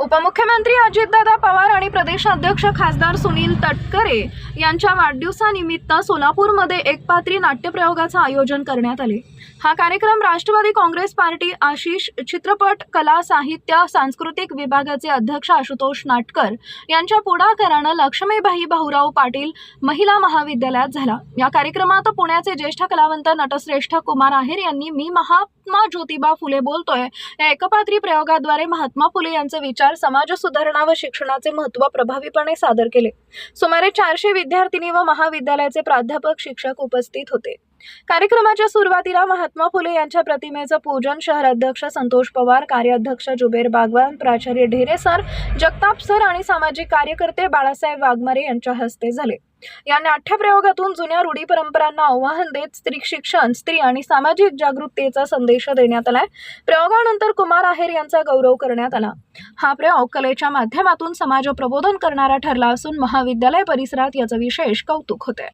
उपमुख्यमंत्री अजितदादा पवार आणि प्रदेशाध्यक्ष खासदार सुनील तटकरे यांच्या वाढदिवसानिमित्त सोलापूरमध्ये एकपात्री नाट्यप्रयोगाचं आयोजन करण्यात आले. हा कार्यक्रम राष्ट्रवादी काँग्रेस पार्टी आशिष चित्रपट कला साहित्य सांस्कृतिक विभागाचे अध्यक्ष आशुतोष नाटकर यांच्या पुढाकारानं लक्ष्मीबाई भाऊराव पाटील महिला महाविद्यालयात झाला. या कार्यक्रमात पुण्याचे ज्येष्ठ कलावंत नटश्रेष्ठ कुमार आहेर यांनी मी महात्मा ज्योतिबा फुले बोलतोय या एकपात्री प्रयोगाद्वारे महात्मा फुले यांचे विचार समाज सुधारणा व शिक्षणाचे महत्त्व प्रभावीपणे सादर केले. सुमारे चारशे विद्यार्थिनी व महाविद्यालयाचे प्राध्यापक शिक्षक उपस्थित होते. कार्यक्रमाच्या सुरुवातीला महात्मा फुले यांच्या प्रतिमेचं पूजन शहराध्यक्ष संतोष पवार कार्याध्यक्ष जुबेर बागवान प्राचार्य ढेरे सर जगताप सर आणि सामाजिक कार्यकर्ते बाळासाहेब वाघमारे यांच्या हस्ते झाले. या नाट्यप्रयोगातून जुन्या रूढी परंपरांना आव्हान देत स्त्री शिक्षण स्त्री आणि सामाजिक जागरूकतेचा संदेश देण्यात आलाय. प्रयोगानंतर कुमार आहेर यांचा गौरव करण्यात आला. हा प्रयोग कलेच्या माध्यमातून समाज प्रबोधन करणारा ठरला असून महाविद्यालय परिसरात याचं विशेष कौतुक होते